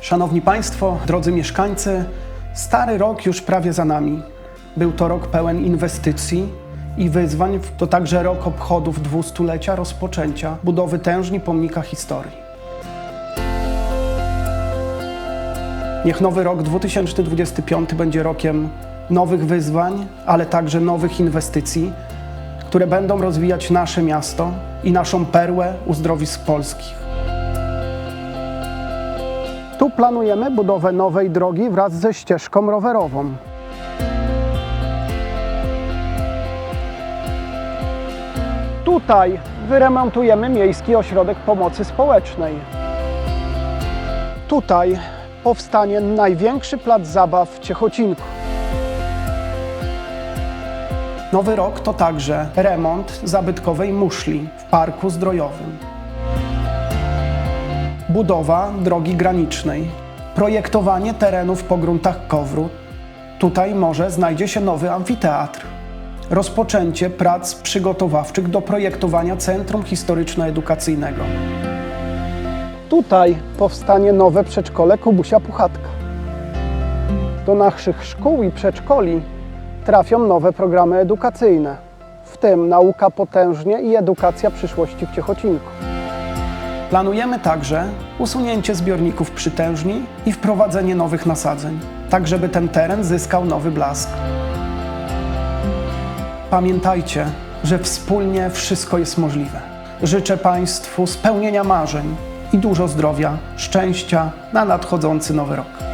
Szanowni Państwo, drodzy mieszkańcy, stary rok już prawie za nami. Był to rok pełen inwestycji i wyzwań, to także rok obchodów dwustulecia rozpoczęcia budowy tężni pomnika historii. Niech nowy rok 2025 będzie rokiem nowych wyzwań, ale także nowych inwestycji, które będą rozwijać nasze miasto i naszą perłę uzdrowisk polskich. Tu planujemy budowę nowej drogi wraz ze ścieżką rowerową. Tutaj wyremontujemy Miejski Ośrodek Pomocy Społecznej. Tutaj powstanie największy plac zabaw w Ciechocinku. Nowy rok to także remont zabytkowej muszli w Parku Zdrojowym. Budowa drogi granicznej, projektowanie terenów po gruntach Kowru. Tutaj może znajdzie się nowy amfiteatr. Rozpoczęcie prac przygotowawczych do projektowania Centrum Historyczno-Edukacyjnego. Tutaj powstanie nowe przedszkole Kubusia Puchatka. Do naszych szkół i przedszkoli trafią nowe programy edukacyjne, w tym nauka potężnie i edukacja przyszłości w Ciechocinku. Planujemy także usunięcie zbiorników przytężni i wprowadzenie nowych nasadzeń, tak żeby ten teren zyskał nowy blask. Pamiętajcie, że wspólnie wszystko jest możliwe. Życzę Państwu spełnienia marzeń i dużo zdrowia, szczęścia na nadchodzący nowy rok.